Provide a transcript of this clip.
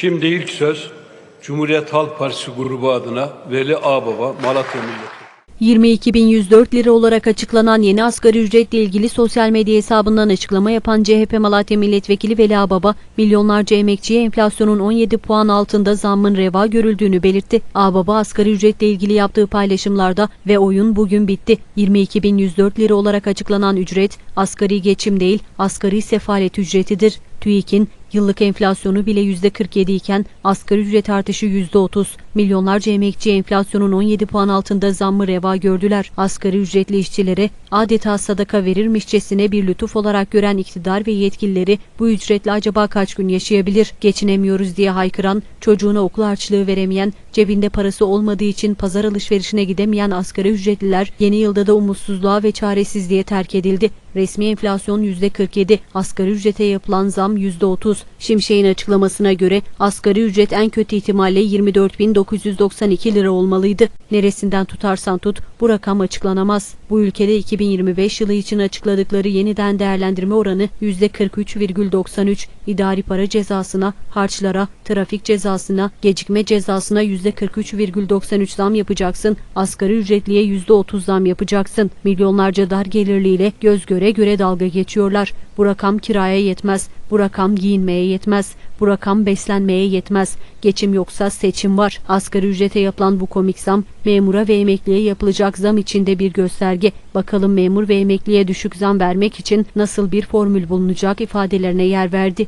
Şimdi ilk söz Cumhuriyet Halk Partisi grubu adına Veli Ağbaba Malatya Milletvekili. 22.104 lira olarak açıklanan yeni asgari ücretle ilgili sosyal medya hesabından açıklama yapan CHP Malatya Milletvekili Veli Ağbaba, milyonlarca emekçiye enflasyonun 17 puan altında zammın reva görüldüğünü belirtti. Ağbaba asgari ücretle ilgili yaptığı paylaşımlarda ve oyun bugün bitti. 22.104 lira olarak açıklanan ücret asgari geçim değil, asgari sefalet ücretidir. TÜİK'in yıllık enflasyonu bile %47 iken asgari ücret artışı %30. Milyonlarca emekçi enflasyonun 17 puan altında zammı reva gördüler. Asgari ücretli işçilere adeta sadaka verirmişçesine bir lütuf olarak gören iktidar ve yetkilileri bu ücretle acaba kaç gün yaşayabilir? Geçinemiyoruz diye haykıran, çocuğuna okul harçlığı veremeyen, cebinde parası olmadığı için pazar alışverişine gidemeyen asgari ücretliler yeni yılda da umutsuzluğa ve çaresizliğe terk edildi. Resmi enflasyon %47, asgari ücrete yapılan zam %30. Şimşek'in açıklamasına göre asgari ücret en kötü ihtimalle 24.992 lira olmalıydı. Neresinden tutarsan tut bu rakam açıklanamaz. Bu ülkede 2025 yılı için açıkladıkları yeniden değerlendirme oranı %43,93, idari para cezasına, harçlara, trafik cezasına, gecikme cezasına %43,93 zam yapacaksın, asgari ücretliye %30 zam yapacaksın. Milyonlarca dar gelirliyle göz göre göre dalga geçiyorlar. Bu rakam kiraya yetmez, bu rakam giyinmeye yetmez, bu rakam beslenmeye yetmez. Geçim yoksa seçim var. Asgari ücrete yapılan bu komik zam, memura ve emekliye yapılacak zam içinde bir gösterge. Bakalım memur ve emekliye düşük zam vermek için nasıl bir formül bulunacak ifadelerine yer verdi.